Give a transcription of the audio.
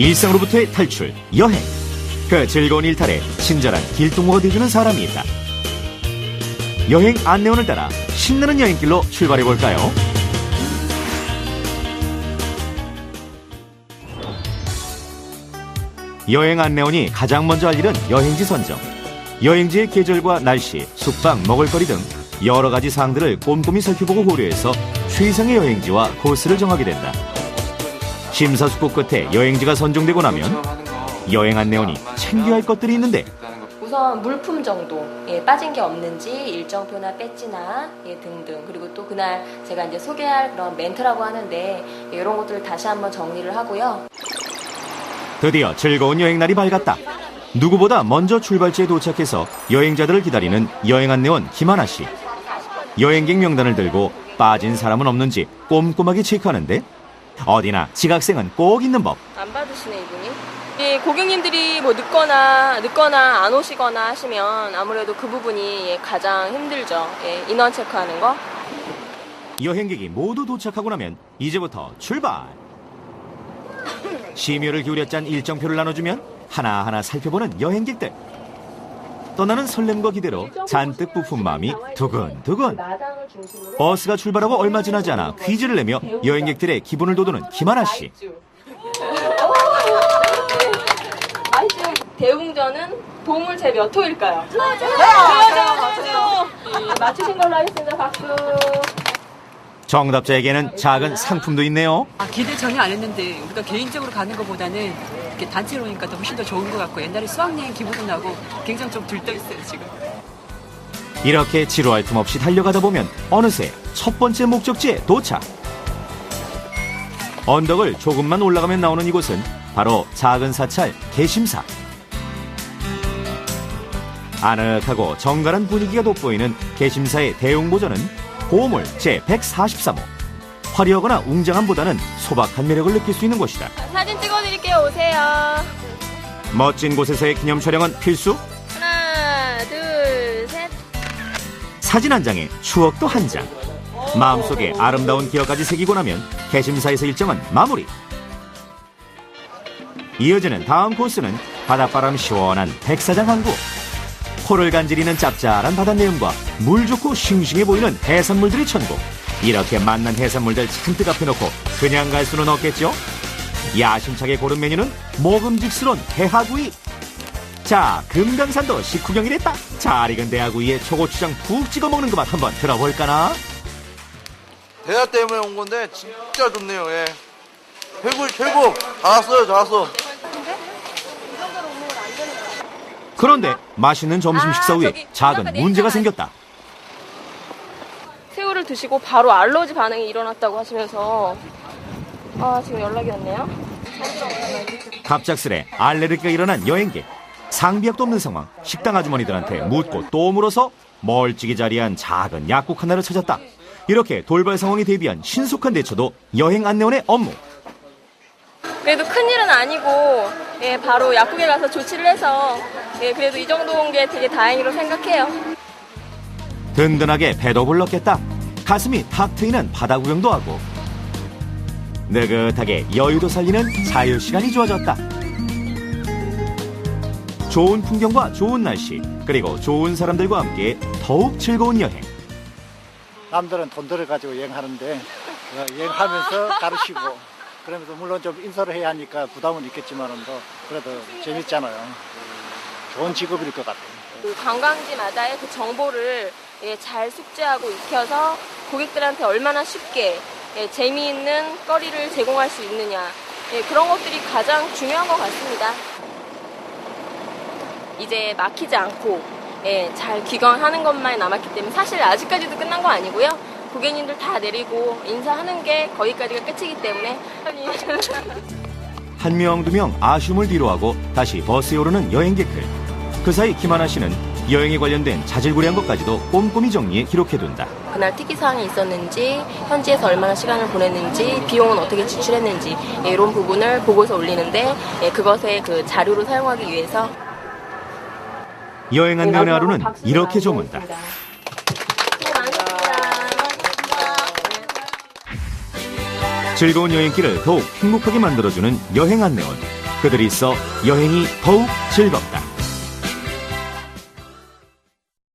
일상으로부터의 탈출, 여행. 그 즐거운 일탈에 친절한 길동무가 되주는 사람이 있다. 여행 안내원을 따라 신나는 여행길로 출발해 볼까요? 여행 안내원이 가장 먼저 할 일은 여행지 선정. 여행지의 계절과 날씨, 숙박, 먹을거리 등 여러 가지 사항들을 꼼꼼히 살펴보고 고려해서 최상의 여행지와 코스를 정하게 된다. 심사숙고 끝에 여행지가 선정되고 나면 여행 안내원이 챙겨야 할 것들이 있는데 우선 물품 정도 예, 빠진 게 없는지 일정표나 배지나 예, 등등 그리고 또 그날 제가 이제 소개할 그런 멘트라고 하는데 예, 이런 것들을 다시 한번 정리를 하고요. 드디어 즐거운 여행 날이 밝았다. 누구보다 먼저 출발지에 도착해서 여행자들을 기다리는 여행 안내원 김하나 씨. 여행객 명단을 들고 빠진 사람은 없는지 꼼꼼하게 체크하는데 어디나 지각생은 꼭 있는 법. 안 받으시네 이분이. 이 고객님들이 뭐 늦거나 늦거나 안 오시거나 하시면 아무래도 그 부분이 예, 가장 힘들죠. 예, 인원 체크하는 거. 여행객이 모두 도착하고 나면 이제부터 출발. 심혈을 기울여 짠 일정표를 나눠주면 하나하나 살펴보는 여행객들. 떠나는 설렘과 기대로 잔뜩 부푼 마음이 두근두근. 버스가 출발하고 얼마 지나지 않아 퀴즈를 내며 여행객들의 기분을 돋우는 김하나 씨. 대웅전은 보물 제몇 호일까요? 맞아요. 맞아요. 맞추신 걸로 하겠습니다. 박수. 정답자에게는 작은 상품도 있네요. 아, 기대 전혀 안 했는데 우리가 개인적으로 가는 것보다는 이렇게 단체로 오니까 더 훨씬 더 좋은 것 같고 옛날에 수학여행 기분도 나고 굉장히 좀 들떠있어요 지금. 이렇게 지루할 틈 없이 달려가다 보면 어느새 첫 번째 목적지에 도착. 언덕을 조금만 올라가면 나오는 이곳은 바로 작은 사찰 개심사. 아늑하고 정갈한 분위기가 돋보이는 개심사의 대웅보전은 보물 제143호. 화려하거나 웅장함보다는 소박한 매력을 느낄 수 있는 곳이다. 사진 찍 어드릴게요. 오세요. 멋진 곳에서의 기념 촬영은 필수. 하나, 둘, 셋. 사진 한 장에 추억도 한 장. 마음속에 아름다운 기억까지 새기고 나면 개심사에서 일정은 마무리. 이어지는 다음 코스는 바닷바람 시원한 백사장 항구. 코를 간지리는 짭짤한 바다 내음과 물 좋고 싱싱해 보이는 해산물들이 천국. 이렇게 만난 해산물들 잔뜩 앞에 놓고 그냥 갈 수는 없겠죠? 야심차게 고른 메뉴는 먹음직스러운 해하구이. 자, 금강산도 식후경이랬다. 잘 익은 대하구이에 초고추장 푹 찍어 먹는 그 맛 한번 들어볼까나? 대화 때문에 온 건데 진짜 좋네요. 예. 최고 최고. 다 왔어요, 다 왔어. 그런데 맛있는 점심 식사 아, 후에 저기 작은 문제가. 생겼다. 새우를 드시고 바로 알러지 반응이 일어났다고 하시면서 아 지금 연락이 왔네요. 갑작스레 알레르기가 일어난 여행객. 상비약도 없는 상황. 식당 아주머니들한테 묻고 또 물어서 멀찍이 자리한 작은 약국 하나를 찾았다. 이렇게 돌발 상황에 대비한 신속한 대처도 여행 안내원의 업무. 그래도 큰일은 아니고 예, 바로 약국에 가서 조치를 해서 예, 그래도 이 정도 온게 되게 다행이라고 생각해요. 든든하게 배도 불렀겠다. 가슴이 탁 트이는 바다 구경도 하고 느긋하게 여유도 살리는 자유 시간이 주어졌다. 좋은 풍경과 좋은 날씨 그리고 좋은 사람들과 함께 더욱 즐거운 여행. 남들은 돈 들어가지고 여행하는데 어, 여행하면서 가르치고 그러면서 물론 좀 인사를 해야 하니까 부담은 있겠지만은도 그래도 재밌잖아요. 좋은 직업일 것 같아요. 그 관광지마다의 그 정보를 예, 잘 숙지하고 익혀서 고객들한테 얼마나 쉽게 예, 재미있는 거리를 제공할 수 있느냐 예, 그런 것들이 가장 중요한 것 같습니다. 이제 막히지 않고 예, 잘 귀경하는 것만 남았기 때문에 사실 아직까지도 끝난 거 아니고요. 고객님들 다 내리고 인사하는 게 거기까지가 끝이기 때문에 한 명 두 명 아쉬움을 뒤로하고 다시 버스에 오르는 여행객들. 그 사이 김하나 씨는 여행에 관련된 자질구레한 것까지도 꼼꼼히 정리해 기록해둔다. 그날 특이사항이 있었는지 현지에서 얼마나 시간을 보냈는지 비용은 어떻게 지출했는지 예, 이런 부분을 보고서 올리는데 예, 그것에 그 자료로 사용하기 위해서 여행 안내원의 하루는 이렇게 조문다. 즐거운 여행길을 더욱 행복하게 만들어주는 여행 안내원. 그들이 있어 여행이 더욱 즐겁다.